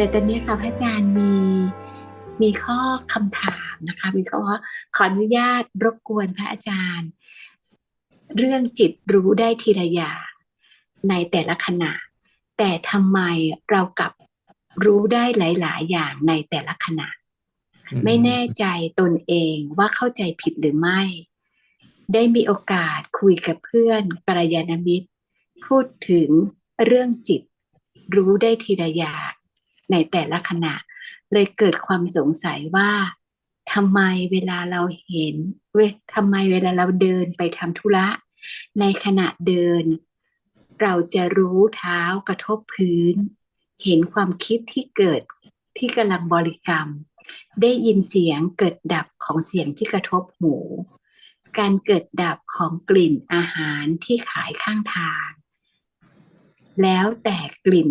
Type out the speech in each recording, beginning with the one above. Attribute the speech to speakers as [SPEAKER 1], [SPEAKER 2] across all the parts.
[SPEAKER 1] แต่ตอนนี้ค่ะพระอาจารย์มีมีข้อคำถามนะคะ มีข้อว่าขออนุญาตรบกวนพระอาจารย์ เรื่องจิตรู้ได้ทีละอย่างในแต่ละขณะ แต่ทำไมเรากลับรู้ได้หลาย ๆ อย่างในแต่ละขณะ ไม่แน่ใจตนเองว่าเข้าใจผิดหรือไม่ ได้มีโอกาสคุยกับเพื่อนกัลยาณมิตร พูดถึงเรื่องจิตรู้ได้ทีละอย่าง ในแต่ละขณะ เลยเกิดความสงสัยว่าทำไมเวลาเราเห็นเวทำไมเวลาเราเดินไปทำธุระ ในขณะเดิน เราจะรู้เท้ากระทบพื้น เห็นความคิดที่เกิดที่กำลังบริกรรม ได้ยินเสียงเกิดดับของเสียงที่กระทบหู การเกิดดับของกลิ่นอาหารที่ขายข้างทาง แล้วแต่กลิ่น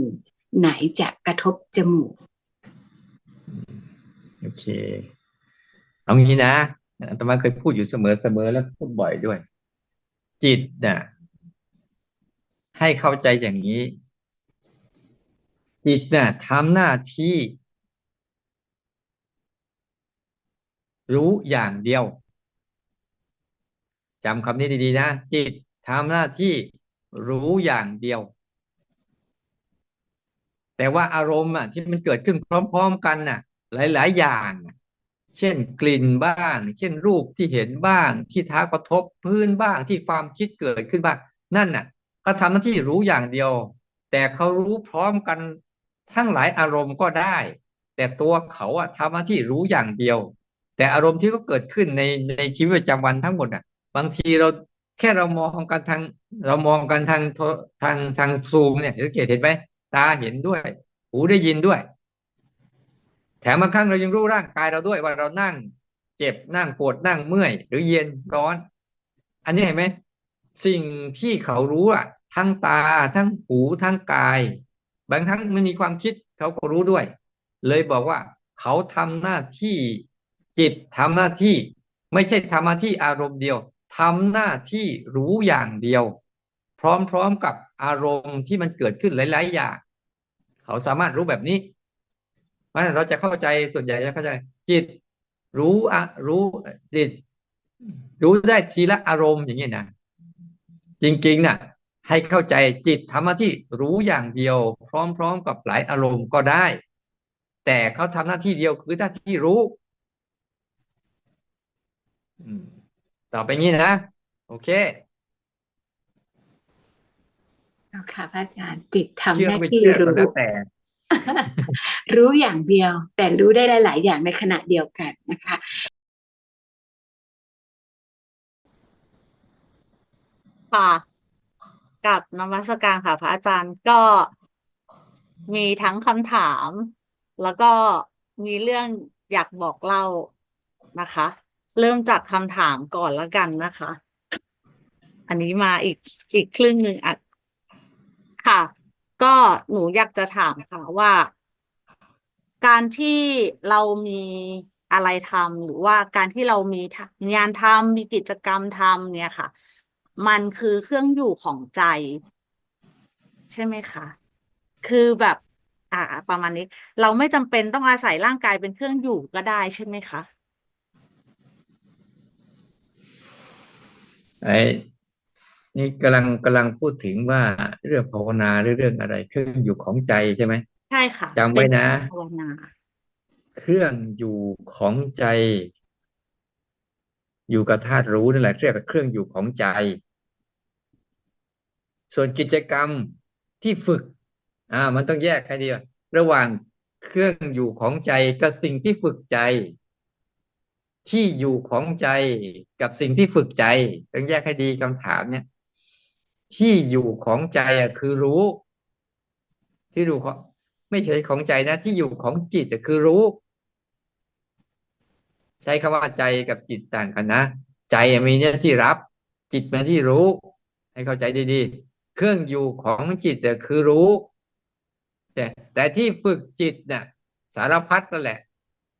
[SPEAKER 1] ไหนจะกระทบจมูก
[SPEAKER 2] โอเคเอางี้นะอาตมาเคยพูดอยู่เสมอเสมอแล้วพูดบ่อยด้วย จิตน่ะ ให้เข้าใจอย่างนี้ จิตน่ะทำหน้าที่ รู้อย่างเดียวจำคำนี้ดีๆนะ จิตทำหน้าที่รู้อย่างเดียว แต่ว่าอารมณ์อะที่มันเกิดขึ้นพร้อม ๆ กันน่ะ หลาย ๆ อย่าง เช่นกลิ่นบ้าง เช่นรูปที่เห็นบ้าง ที่เท้ากระทบพื้นบ้างที่ความคิดเกิดขึ้นบ้างนั่นน่ะเขาทำหน้าที่รู้อย่างเดียว แต่เขารู้พร้อมกันทั้งหลายอารมณ์ก็ได้ แต่ตัวเขาอะทำหน้าที่รู้อย่างเดียว แต่อารมณ์ที่เขาเกิดขึ้นในในชีวิตประจำวันทั้งหมดอะบางทีเราแค่เรามองกันทาง เรามองกันทางททางทางซูมเนี่ยสังเกตเห็นไหม ตาเห็นด้วย หูได้ยินด้วย แถมบางครั้งเรายังรู้ร่างกายเราด้วยว่าเรานั่ง เจ็บนั่งปวดนั่งเมื่อย หรือเย็นร้อน อันนี้เห็นไหมสิ่งที่เขารู้อะทั้งตาทั้งหูทั้งกาย บางครั้งมันมีความคิดเขาก็รู้ด้วย เลยบอกว่า เขาทำหน้าที่จิตทำหน้าที่ ไม่ใช่ทำหน้าที่อารมณ์เดียวทำหน้าที่รู้อย่างเดียว พร้อมๆกับอารมณ์ที่มันเกิดขึ้นหลาย ๆ อย่าง เขาสามารถรู้แบบนี้เพราะฉะนั้นเราจะเข้าใจส่วนใหญ่จะเข้าใจ จิต รู้อะรู้จิต รู้ได้ทีละอารมณ์อย่างนี้นะจริงๆน่ะ ให้เข้าใจจิตทำหน้าที่รู้อย่างเดียว พร้อม ๆ กับหลายอารมณ์ก็ได้ แต่เขาทำหน้าที่เดียวคือหน้าที่รู้ต่อไปงี้นะ โอเค
[SPEAKER 1] ค่ะพระอาจารย์จิตทำ
[SPEAKER 2] เชื่อ
[SPEAKER 1] หน้า
[SPEAKER 2] ไม่
[SPEAKER 1] ที่
[SPEAKER 2] เชื่อก็
[SPEAKER 1] รู้
[SPEAKER 2] แล้วแต่
[SPEAKER 1] รู้อย่างเดียว แต่รู้ได้หลาย ๆ อย่างในขณะเดียวกันนะคะ
[SPEAKER 3] ค่ะกับนมัสการค่ะ พระอาจารย์ก็มีทั้งคำถาม แล้วก็มีเรื่องอยากบอกเล่านะคะ เริ่มจากคำถามก่อนแล้วกันนะคะ อันนี้มาอีกอีกครึ่งหนึ่งอะ ค่ะ ก็หนูอยากจะถามค่ะว่า การที่เรามีอะไรทำหรือว่าการที่เรามีงานทำมีกิจกรรมทำเนี่ยค่ะ มันคือเครื่องอยู่ของใจ ใช่ไหมคะคือแบบ อ่า ประมาณนี้ เราไม่จำเป็นต้องอาศัยร่างกายเป็นเครื่องอยู่ก็ได้ใช่ไหมคะ
[SPEAKER 2] ไอ้ นี่กำลังกำลังพูดถึงว่าเรื่องภาวนาหรือเรื่องอะไรเครื่องอยู่ของใจใช่ไหม
[SPEAKER 3] ใช่ค่ะ
[SPEAKER 2] จำไว้นะ
[SPEAKER 3] เป็นภาวนา
[SPEAKER 2] เครื่องอยู่ของใจ อยู่กับธาตุรู้นั่นแหละเรียกว่าเครื่องอยู่ของใจ ส่วนกิจกรรมที่ฝึก อ่า มันต้องแยกให้ดีว่าระหว่างเครื่องอยู่ของใจกับสิ่งที่ฝึกใจ ที่อยู่ของใจกับสิ่งที่ฝึกใจ ต้องแยกให้ดีคำถามเนี่ย ที่อยู่ของใจอะคือรู้ ที่อยู่ของไม่ใช่ของใจนะ ที่อยู่ของจิตอะคือรู้ ใช้คำว่าใจกับจิตต่างกันนะใจมีหน้าที่รับ จิตมีหน้าที่รู้ ให้เข้าใจดีๆ เครื่องอยู่ของจิตอะคือรู้แต่แต่ที่ฝึกจิตเนี่ยสารพัดนั่นแหละ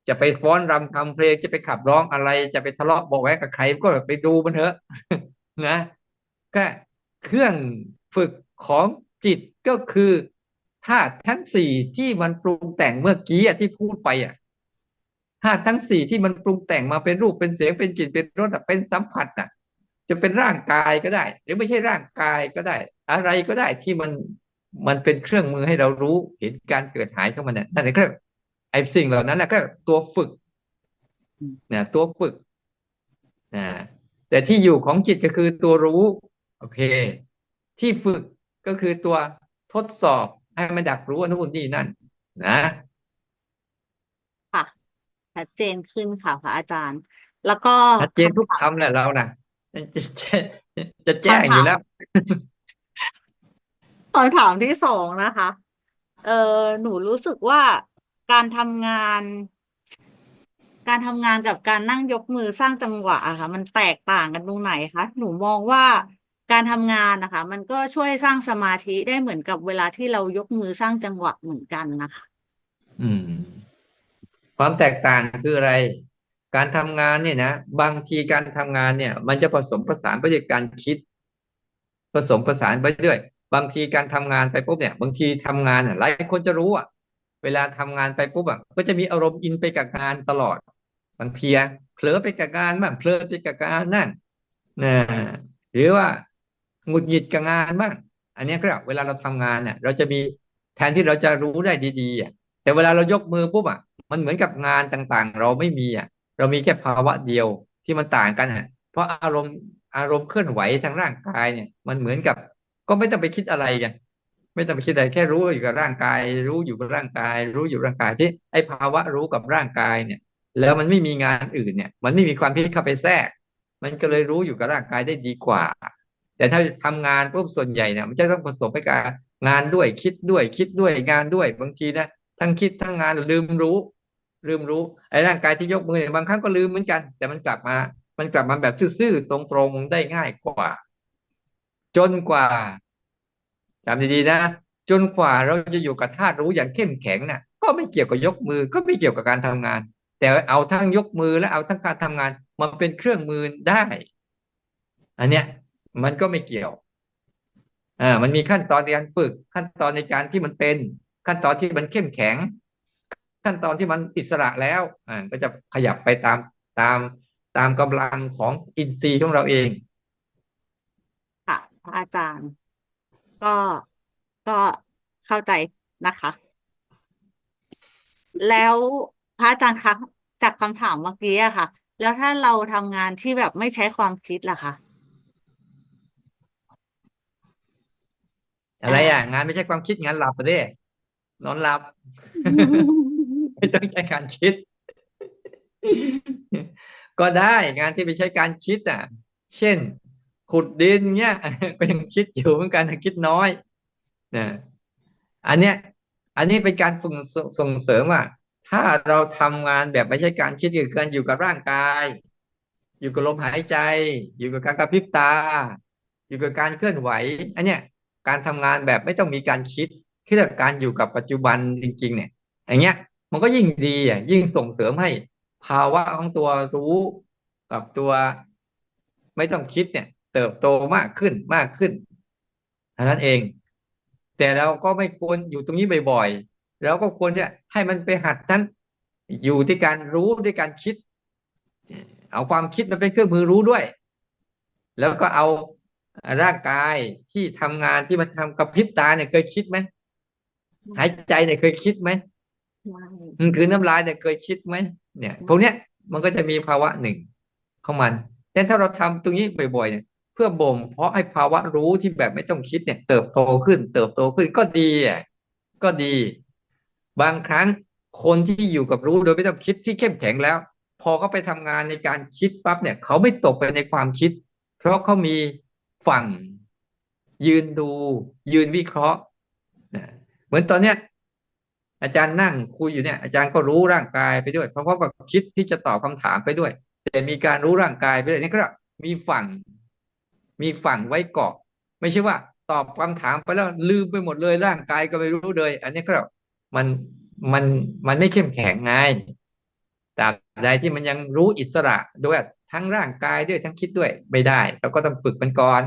[SPEAKER 2] จะไปฟ้อนรำทำเพลงจะไปขับร้องอะไร จะไปทะเลาะบอกแว้กับใครก็ไปดูมันเถอะนะก็ เครื่องฝึกของจิตก็คือธาตุทั้งสี่ที่มันปรุงแต่งเมื่อกี้อะที่พูดไปอะธาตุทั้งสี่ที่มันปรุงแต่งมาเป็นรูปเป็นเสียงเป็นกลิ่นเป็นรสอะเป็นสัมผัสอะ จะเป็นร่างกายก็ได้ หรือไม่ใช่ร่างกายก็ได้ อะไรก็ได้ที่มันมันเป็นเครื่องมือให้เรารู้เห็นการเกิดหายของมันเนี่ยนั่นแหละก็ไอ้สิ่งเหล่านั้นแหละก็ตัวฝึกนะตัวฝึกนะแต่ที่อยู่ของจิตก็คือตัวรู้ โอเค ที่ฝึกก็คือตัวทดสอบให้มันดักรู้อนุนนี่นั่น นะ
[SPEAKER 3] ค่ะชัดเจนขึ้นค่ะพระอาจารย์ แล้วก็
[SPEAKER 2] ชัดเจนทุกคำแหละเรานะจะจะจะแจ้งอยู่แล้ว
[SPEAKER 3] คำถามที่สองนะคะ เออหนูรู้สึกว่าการทำงาน การทำงานกับการนั่งยกมือสร้างจังหวะอะค่ะ มันแตกต่างกันตรงไหนคะ หนูมองว่า การทำงานนะคะ มันก็ช่วยสร้างสมาธิได้เหมือนกับเวลาที่เรายกมือสร้างจังหวะเหมือนกันนะคะ
[SPEAKER 2] อืม ความแตกต่างคืออะไร การทำงานเนี่ยนะบางทีการทำงานเนี่ย มันจะผสมผสานไปด้วยการคิด ผสมผสานไปด้วย บางทีการทำงานไปปุ๊บเนี่ย บางทีทำงานหลายคนจะรู้อะ เวลาทำงานไปปุ๊บอะก็จะมีอารมณ์อินไปกับงานตลอด บางทีเผลอไปกับงานบ้างเผลอไปกับงานนั่นนะหรือว่า หงุดหงิดกับงานบ้างอันนี้ก็เวลาเราทำงานเนี่ย เราจะมีแทนที่เราจะรู้ได้ดีๆอะแต่เวลาเรายกมือปุ๊บอะมันเหมือนกับงานต่างๆ เราไม่มีอะ เรามีแค่ภาวะเดียวที่มันต่างกันอะเพราะอารมณ์อารมณ์เคลื่อนไหวทางร่างกายเนี่ย มันเหมือนกับ ก็ไม่ต้องไปคิดอะไรกันไม่ต้องไปคิดอะไรแค่รู้อยู่กับร่างกาย รู้อยู่กับร่างกาย รู้อยู่ร่างกายที่ไอ้ภาวะรู้กับร่างกายเนี่ย แล้วมันไม่มีงานอื่นเนี่ย มันไม่มีความคิดเข้าไปแทรก มันก็เลยรู้อยู่กับร่างกายได้ดีกว่า แต่ถ้าทำงานปุ๊บส่วนใหญ่เนี่ยมันจะต้องผสมไปกับงานด้วยคิดด้วยคิดด้วยงานด้วยบางทีนะทั้งคิดทั้งงานลืมรู้ ลืมรู้ไอ้ร่างกายที่ยกมือเนี่ยบางครั้งก็ลืมเหมือนกัน แต่มันกลับมา มันกลับมาแบบซื่อๆตรงๆได้ง่ายกว่า จนกว่าจำดีๆนะจนกว่าเราจะอยู่กับธาตุรู้อย่างเข้มแข็งน่ะ ก็ไม่เกี่ยวกับยกมือ ก็ไม่เกี่ยวกับการทำงาน แต่เอาทั้งยกมือและเอาทั้งการทำงานมันเป็นเครื่องมือได้ อันเนี้ย มันก็ไม่เกี่ยวอ่ามันมีขั้นตอนในการฝึก ขั้นตอนในการที่มันเป็น ขั้นตอนที่มันเข้มแข็ง ขั้นตอนที่มันอิสระแล้วอ่าก็จะขยับไปตามตามตามกำลังของอินทรีย์ของเราเอง
[SPEAKER 3] ค่ะพระอาจารย์ ก็ก็เข้าใจนะคะ แล้วพระอาจารย์คะจากคำถามเมื่อกี้อะค่ะ แล้วถ้าเราทำงานที่แบบไม่ใช้ความคิดล่ะคะ
[SPEAKER 2] อะไรอะ งานไม่ใช่ความคิดงานหลับไปเด้นอนหลับ ไม่ต้องใช้การคิด ก็ได้งานที่ไม่ใช่การคิดอะ เช่น ขุดดินเนี้ยก็ยังคิดอยู่เหมือนกันแต่คิดน้อยนะอันเนี้ย อันนี้เป็นการส่งส่งเสริมว่าถ้าเราทำงานแบบไม่ใช่การคิดคือการอยู่กับร่างกาย อยู่กับลมหายใจ อยู่กับการกระพริบตา อยู่กับการเคลื่อนไหว อันเนี้ย การทำงานแบบไม่ต้องมีการคิดคือการอยู่กับปัจจุบันจริง ๆ เนี่ย อย่างเงี้ย มันก็ยิ่งดีอะยิ่งส่งเสริมให้ภาวะของตัวรู้กับตัวไม่ต้องคิดเนี่ย เติบโตมากขึ้นมากขึ้นเท่านั้นเอง แต่เราก็ไม่ควรอยู่ตรงนี้บ่อยๆเราก็ควรจะให้มันไปหัดนั้นอยู่ที่การรู้ด้วยการคิด เอาความคิดมาเป็นเครื่องมือรู้ด้วย แล้วก็เอา ร่างกายที่ทำงานที่มันทำกระพริบตาเนี่ยเคยคิดไหมหายใจเนี่ยเคยคิดไหม
[SPEAKER 3] ไม่
[SPEAKER 2] อืมคือน้ำลายเนี่ยเคยคิดไหมเนี่ยพวกเนี้ยมันก็จะมีภาวะหนึ่งของมันแต่ถ้าเราทำตรงนี้บ่อยๆเนี่ยเพื่อบ่มเพราะให้ภาวะรู้ที่แบบไม่ต้องคิดเนี่ยเติบโตขึ้น เติบโตขึ้นก็ดีอะก็ดี บางครั้งคนที่อยู่กับรู้โดยไม่ต้องคิดที่เข้มแข็งแล้ว พอเขาไปทำงานในการคิดปั๊บเนี่ย เขาไม่ตกไปในความคิด เพราะเขามี ฝั่งยืนดู ยืนวิเคราะห์นะเหมือนตอนเนี้ยอาจารย์นั่งคุยอยู่เนี่ยอาจารย์ก็รู้ร่างกายไปด้วยเพราะว่าก็คิดที่จะตอบคำถามไปด้วย แต่มีการรู้ร่างกายไปด้วยนี่ก็มีฝั่ง มีฝั่งไว้เกาะไม่ใช่ว่า ตอบคำถามไปแล้วลืมไปหมดเลยร่างกายก็ไม่รู้เลย อันนี้ก็มันมันมันไม่เข้มแข็งไงตราบใดที่มันยังรู้อิสระด้วย ทั้งร่างกายด้วยทั้งคิดด้วยไม่ได้ เราก็ต้องฝึกมันก่อน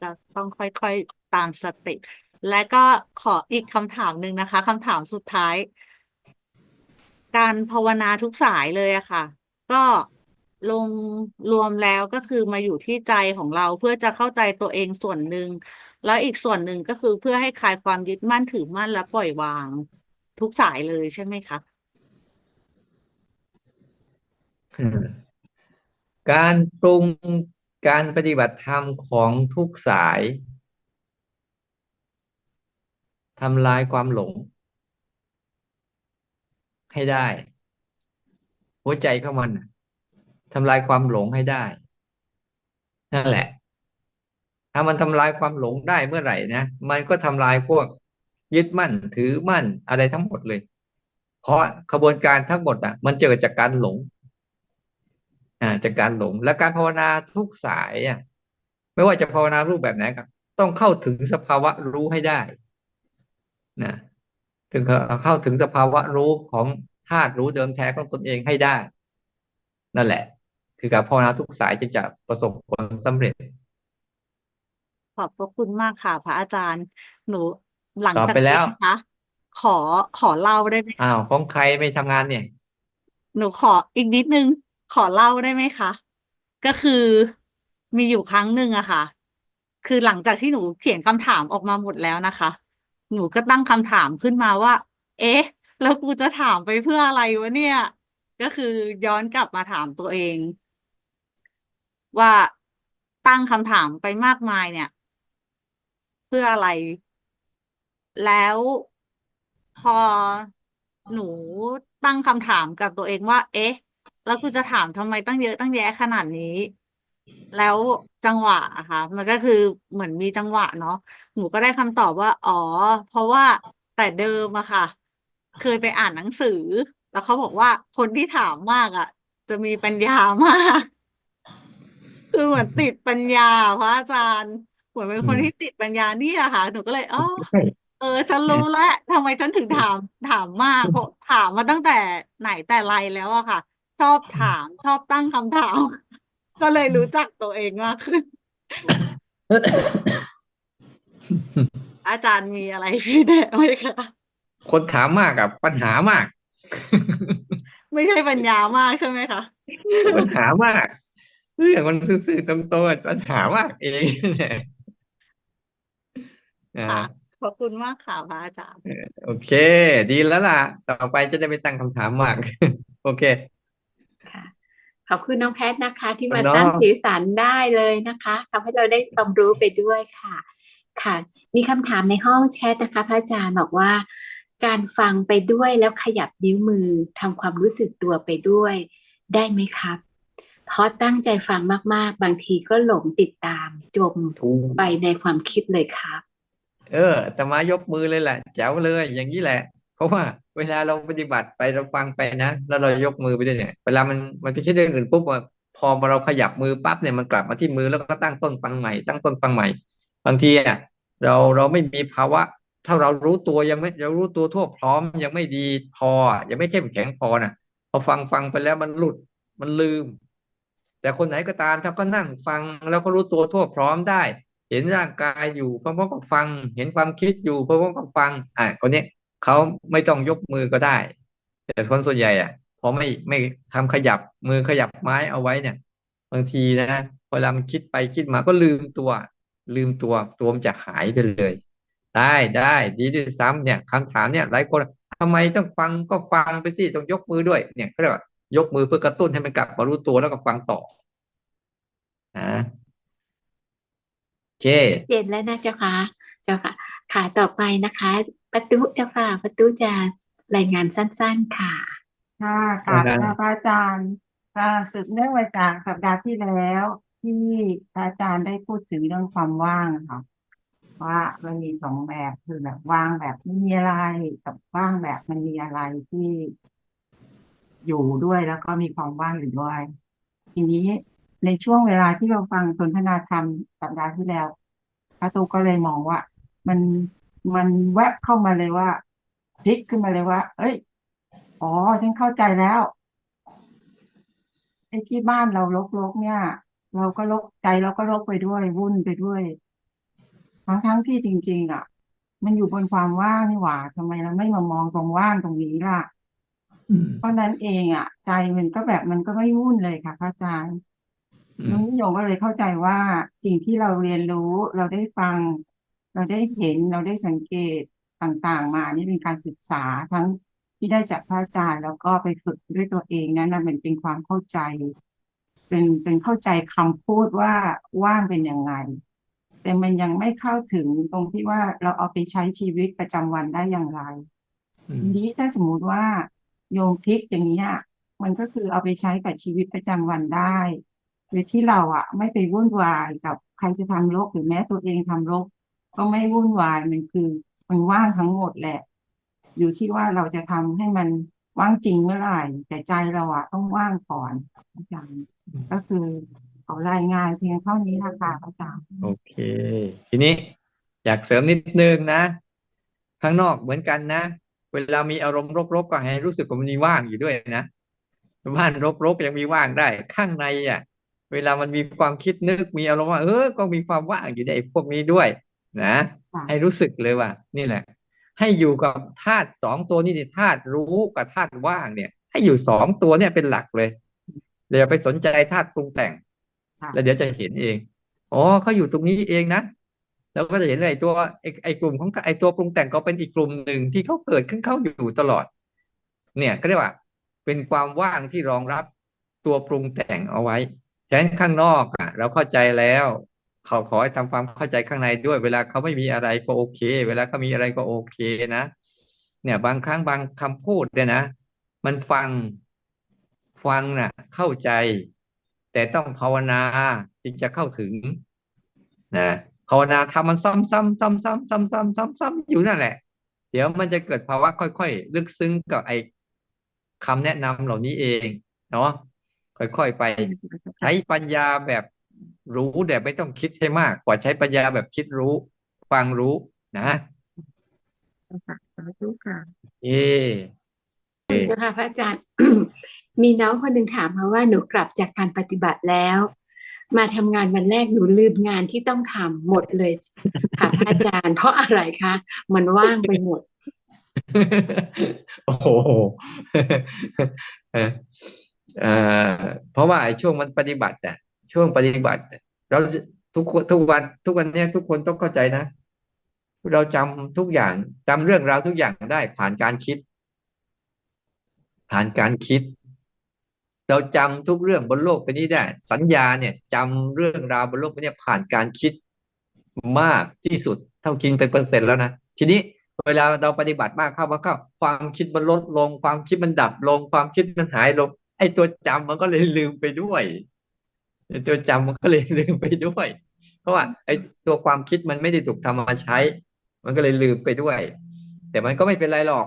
[SPEAKER 3] เราต้องค่อยๆตามสต็ปและก็ขออีกคำถามหนึ่งนะคะคำถามสุดท้าย การภาวนาทุกสายเลยอะค่ะ ก็ลงรวมแล้วก็คือมาอยู่ที่ใจของเราเพื่อจะเข้าใจตัวเองส่วนหนึ่งแล้วอีกส่วนหนึ่งก็คือเพื่อให้คลายความยึดมั่นถือมั่นและปล่อยวางทุกสายเลยใช่ไหมคะ
[SPEAKER 2] อืม การปรุงการปฏิบัติธรรมของทุกสายทำลายความหลง ให้ได้ หัวใจของมันทำลายความหลงให้ได้ นั่นแหละ ถ้ามันทำลายความหลงได้เมื่อไหร่นะมันก็ทำลายพวกยึดมั่นถือมั่นอะไรทั้งหมดเลย เพราะขบวนการทั้งหมดอะ มันเกิดจากการหลง จากการหลงและการภาวนาทุกสายอะไม่ว่าจะภาวนารูปแบบไหนครับ ต้องเข้าถึงสภาวะรู้ให้ได้นะถึงเข้าถึงสภาวะรู้ของธาตุรู้เดิมแท้ของตนเองให้ได้ นั่นแหละ คือการภาวนาทุกสายจะจะประสบผลสำเร็จ
[SPEAKER 3] ขอบพระคุณมากค่ะพระอาจารย์ หนูหลัง
[SPEAKER 2] ตอบ
[SPEAKER 3] จาก
[SPEAKER 2] ไปแล้
[SPEAKER 3] นี้
[SPEAKER 2] ว
[SPEAKER 3] นะคะขอขอเล่าได้ไหม
[SPEAKER 2] อ้าวของใครไม่ทำงานเนี่ย
[SPEAKER 3] หนูขออีกนิดนึง ขอเล่าได้ไหมคะ ก็คือมีอยู่ครั้งหนึ่งอะค่ะ คือหลังจากที่หนูเขียนคำถามออกมาหมดแล้วนะคะ หนูก็ตั้งคำถามขึ้นมาว่า เอ๊ะ แล้วกูจะถามไปเพื่ออะไรวะเนี่ย ก็คือย้อนกลับมาถามตัวเอง ว่าตั้งคำถามไปมากมายเนี่ย เพื่ออะไร แล้วพอหนูตั้งคำถามกับตัวเองว่า เอ๊ะ แล้วกูจะถามทำไมตั้งเยอะตั้งแยะขนาดนี้ แล้วจังหวะอะค่ะ มันก็คือเหมือนมีจังหวะเนาะหนูก็ได้คำตอบว่า อ๋อ เพราะว่าแต่เดิมอะค่ะ เคยไปอ่านหนังสือ แล้วเขาบอกว่าคนที่ถามมากอะจะมีปัญญามาก คือเหมือนติดปัญญาพระอาจารย์เหมือนเป็นคน
[SPEAKER 2] ม
[SPEAKER 3] ที่ติดปัญญานี่อะค่ะ หนูก็เลยอ๋อ
[SPEAKER 2] ใช่
[SPEAKER 3] เออฉันรู้แล้วทำไมฉันถึงถามถามมากเพราะถามมาตั้งแต่ไหนแต่ไรแล้วอะค่ะ ชอบถาม ชอบตั้งคำถาม ก็เลยรู้จักตัวเองมากขึ้น อาจารย์มีอะไรชี้แนะไหมคะ
[SPEAKER 2] คนถามมากกับปัญหามาก
[SPEAKER 3] ไม่ใช่ปัญญามากใช่ไหมคะ
[SPEAKER 2] ปัญหามากเรื่องมันซื่อๆตรงๆปัญหามากเองเนี่ยอ่า
[SPEAKER 3] ค่ะขอบคุณมากค่ะพระอาจารย์
[SPEAKER 2] โอเค ดีแล้วล่ะ ต่อไปจะได้ไม่ตั้งคำถามมาก โอเค
[SPEAKER 1] ค่ะ ขอบคุณน้องแพทย์นะคะ ที่มา
[SPEAKER 2] เนาะ
[SPEAKER 1] สร้างสีสันได้เลยนะคะทำให้เราได้ความรู้ไปด้วยค่ะ ค่ะ มีคำถามในห้องแชทนะคะ พระอาจารย์บอกว่า การฟังไปด้วยแล้วขยับนิ้วมือทำความรู้สึกตัวไปด้วย ได้ไหมครับเพราะตั้งใจฟังมาก ๆ บางทีก็หลงติดตามจม
[SPEAKER 2] ถูก
[SPEAKER 1] ไปในความคิดเลยครับ
[SPEAKER 2] เออแต่มายกมือเลยแหละแจ๋วเลยอย่างนี้แหละ เพราะว่า เวลาเราปฏิบัติไปเราฟังไปนะแล้วเรายกมือไปด้วยเนี่ยเวลามันมันไปคิดเรื่องอื่นปุ๊บอะพอเราขยับมือปั๊บเนี่ยมันกลับมาที่มือแล้วก็ตั้งต้นฟังใหม่ ตั้งต้นฟังใหม่ บางทีอะเราเราไม่มีภาวะ ถ้าเรารู้ตัวยังไม่เรารู้ตัวทั่วพร้อมยังไม่ดีพอยังไม่เข้มแข็งพอน่ะพอฟังฟังไปแล้วมันหลุดมันลืม แต่คนไหนก็ตามถ้าก็นั่งฟังแล้วก็รู้ตัวทั่วพร้อมได้ เห็นร่างกายอยู่พร้อมๆกับฟัง เห็นความคิดอยู่พร้อมๆกับฟังอะคนนี้ เขาไม่ต้องยกมือก็ได้ แต่คนส่วนใหญ่อะพอไม่ไม่ทำขยับมือขยับไม้เอาไว้เนี่ย บางทีนะเวลามันคิดไปคิดมาก็ลืมตัว ลืมตัวตัวมันจะหายไปเลย ได้ได้ดีที่ซ้ำเนี่ยคำถามเนี่ย หลายคนทำไมต้องฟังก็ฟังไปสิต้องยกมือด้วย เนี่ยเขาเรียกว่ายกมือเพื่อกระตุ้นให้มันกลับมารู้ตัวแล้วก็ฟังต่อนะโอเค
[SPEAKER 1] เจนแล้วนะเจ้าค่ะ เจ้าค่ะ ค่ะต่อไปนะคะ ประตุเจ้าค่ะประตุจะรายงานสั้น ๆ ค่ะ
[SPEAKER 4] ค่ะกราบ
[SPEAKER 2] อ่า
[SPEAKER 4] ลาพระอาจารย์อ่าสืบเนื่องมาจากสัปดาห์ที่แล้ว ที่พระอาจารย์ได้พูดถึงเรื่องความว่างค่ะว่ามันมีสองแบบคือแบบว่างแบบไม่มีอะไรกับว่างแบบมันมีอะไรที่อยู่ด้วยแล้วก็มีความว่างอยู่ด้วย ทีนี้ในช่วงเวลาที่เราฟังสนทนาธรรมสัปดาห์ที่แล้วพระตูก็เลยมองว่า มัน มันแวบเข้ามาเลยว่าพลิกขึ้นมาเลยว่า เอ้ย อ๋อ ฉันเข้าใจแล้วไอ้ที่บ้านเรารกๆเนี่ย เราก็รกใจเราก็รกไปด้วยวุ่นไปด้วยทั้งทั้งที่จริง ๆ อะ มันอยู่บนความว่างนี่หว่าทำไมเราไม่มามองตรงว่างตรงนี้ล่ะ
[SPEAKER 2] อืม
[SPEAKER 4] เพราะนั้นเองอะ ใจมันก็แบบมันก็ไม่วุ่นเลยค่ะพระอาจารย์
[SPEAKER 2] อื
[SPEAKER 4] น้อ
[SPEAKER 2] ม
[SPEAKER 4] งโยงก็เลยเข้าใจว่าสิ่งที่เราเรียนรู้เราได้ฟัง เราได้เห็นเราได้สังเกตต่างๆ มานี่เป็นการศึกษาทั้งที่ได้จากพระอาจารย์แล้วก็ไปฝึกด้วยตัวเองนั้นนะมันเป็นความเข้าใจ เป็นเป็นเข้าใจคำพูดว่าว่างเป็นยังไง แต่มันยังไม่เข้าถึงตรงที่ว่าเราเอาไปใช้ชีวิตประจำวันได้อย่างไร
[SPEAKER 2] อื
[SPEAKER 4] ที
[SPEAKER 2] ม
[SPEAKER 4] นี้ถ้าสมมุติว่าโยมพลิกอย่างนี้ยมันก็คือเอาไปใช้กับชีวิตประจำวันได้โดยที่เราอะ ไม่ไปวุ่นวายกับใครจะทำรกหรือแม้ตัวเองทำรก ก็ไม่วุ่นวายมันคือ มันว่างทั้งหมดแหละ อยู่ที่ว่าเราจะทำให้มันว่างจริงเมื่อไหร่ แต่ใจเราอะต้องว่างก่อนอาจารย์ก็คือขอรายงานเพียงเท่านี้นะคะอาจารย์
[SPEAKER 2] โอเค ทีนี้อยากเสริมนิดนึงนะข้างนอกเหมือนกันนะ เวลามีอารมณ์รบๆก็ให้รู้สึกว่ามันมีว่างอยู่ด้วยนะบ้านรกๆยังมีว่างได้ ข้างในอะ เวลามันมีความคิดนึกมีอารมณ์ว่าเออก็มีความว่างอยู่ในพวกนี้ด้วย นะ
[SPEAKER 4] ค่ะ
[SPEAKER 2] ให้รู้สึกเลยว่า นี่แหละ ให้อยู่กับธาตุสองตัวนี่ธาตุรู้กับธาตุว่างเนี่ย ให้อยู่สองตัวเนี่ยเป็นหลักเลยอย่าไปสนใจธาตุปรุงแต่ง
[SPEAKER 4] ค่ะ
[SPEAKER 2] แล้วเดี๋ยวจะเห็นเองอ๋อเขาอยู่ตรงนี้เองนะแล้วก็จะเห็นไอ้ตัวไอ้ไอ้กลุ่มของไอ้ตัวปรุงแต่งก็เป็นอีกกลุ่มหนึ่งที่เขาเกิดขึ้นเขาอยู่ตลอด เนี่ยก็เรียกว่า เป็นความว่างที่รองรับตัวปรุงแต่งเอาไว้ฉะนั้นข้างนอกอะ เราเข้าใจแล้ว เขาขอให้ทำความเข้าใจข้างในด้วย เวลาเขาไม่มีอะไรก็โอเค เวลาเขามีอะไรก็โอเคนะ เนี่ยบางครั้งบางคำพูดเนี่ยนะ มันฟังฟังน่ะ เข้าใจ แต่ต้องภาวนาจึงจะเข้าถึงนะภาวนาทำมันซ้ำซ้ำซ้ำซ้ำซ้ำซ้ำซ้ำซ้ำอยู่นั่นแหละ เดี๋ยวมันจะเกิดภาวะค่อยๆ ลึกซึ้งกับไอ้คำแนะนำเหล่านี้เอง เนาะค่อยๆไป ใช้ปัญญาแบบ รู้แต่ไม่ต้องคิดให้มาก กว่าใช้ปัญญาแบบคิดรู้ ฟังรู้นะ
[SPEAKER 4] ค่ะสาธุค่ะ
[SPEAKER 2] เอ
[SPEAKER 1] เจ้าค่ะพระอาจารย์ มีน้องคนหนึ่งถามมาว่าหนูกลับจากการปฏิบัติแล้ว มาทำงานวันแรกหนูลืมงานที่ต้องทำหมดเลยค่ะพระอาจารย์ เพราะอะไรคะมันว่างไปหมด
[SPEAKER 2] โอ้โหเออเอ่อเพราะว่าไอ้ช่วงมันปฏิบัติอะ ช่วงปฏิบัติเราทุกทุกวันทุกวันเนี้ยทุกคนต้องเข้าใจนะ เราจำทุกอย่างจำเรื่องราวทุกอย่างได้ผ่านการคิด ผ่านการคิด เราจำทุกเรื่องบนโลกใบนี้ได้ สัญญาเนี่ยจำเรื่องราวบนโลกใบนี้ผ่านการคิดมากที่สุด เท่ากินเป็นเปอร์เซ็นต์แล้วนะทีนี้เวลาเราปฏิบัติมากเข้ามาเข้า ความคิดมันลดลง ความคิดมันดับลง ความคิดมันหายลงไอ้ตัวจำมันก็เลยลืมไปด้วย ตัวจำมันก็เลยลืมไปด้วย เพราะว่า ไอ้ตัวความคิดมันไม่ได้ถูกทำมาใช้ มันก็เลยลืมไปด้วย แต่มันก็ไม่เป็นไรหรอก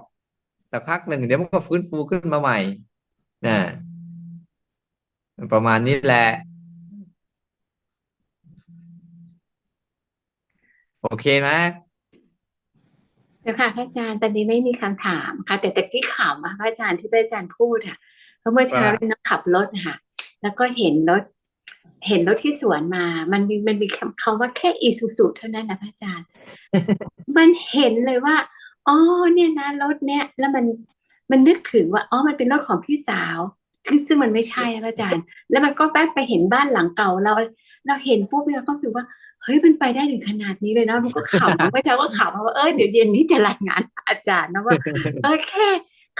[SPEAKER 2] สักพักหนึ่งเดี๋ยวมันก็ฟื้นฟูขึ้นมาใหม่นะประมาณนี้แหละ โอเคนะ
[SPEAKER 1] เจ้าค่ะพระอาจารย์ตอนนี้ไม่มีคำถามค่ะ แต่แต่ที่ขำอะพระอาจารย์ที่พระอาจารย์พูดอะเพราะเมื่อเช้า
[SPEAKER 2] ว่า
[SPEAKER 1] เนี่ยน้องขับรถค่ะ แล้วก็เห็นรถ เห็นรถที่สวนมา มันมีมันมีคำว่าแค่อีซูซูเท่านั้นนะพระอาจารย์ มันเห็นเลยว่า อ๋อ เนี่ยนะรถเนี่ย แล้วมัน มันนึกถึงว่า อ๋อ มันเป็นรถของพี่สาว ซึ่งซึ่งมันไม่ใช่นะพระอาจารย์ แล้วมันก็แป๊บไปเห็นบ้านหลังเก่าเรา เราเห็นปุ๊บเราก็รู้สึกว่า เฮ้ย มันไปได้ถึงขนาดนี้เลยนะมันก็ขำเมื่อเช้าก็ขำว่า เออเดี๋ยวเย็นนี้จะรายงานอาจารย์นะว่า เออแค่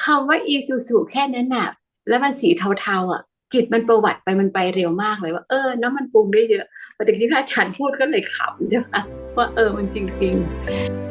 [SPEAKER 1] คำว่าอีซูซูแค่นั้นน่ะ แล้วมันสีเทาๆอะ จิตมันประวัติไปมันไปเร็วมากเลยว่าเออน้ำมันปรุงได้เยอะพอถึงที่พระอาจารย์พูดก็เลยขำใช่ไหมว่าเออมันจริง ๆ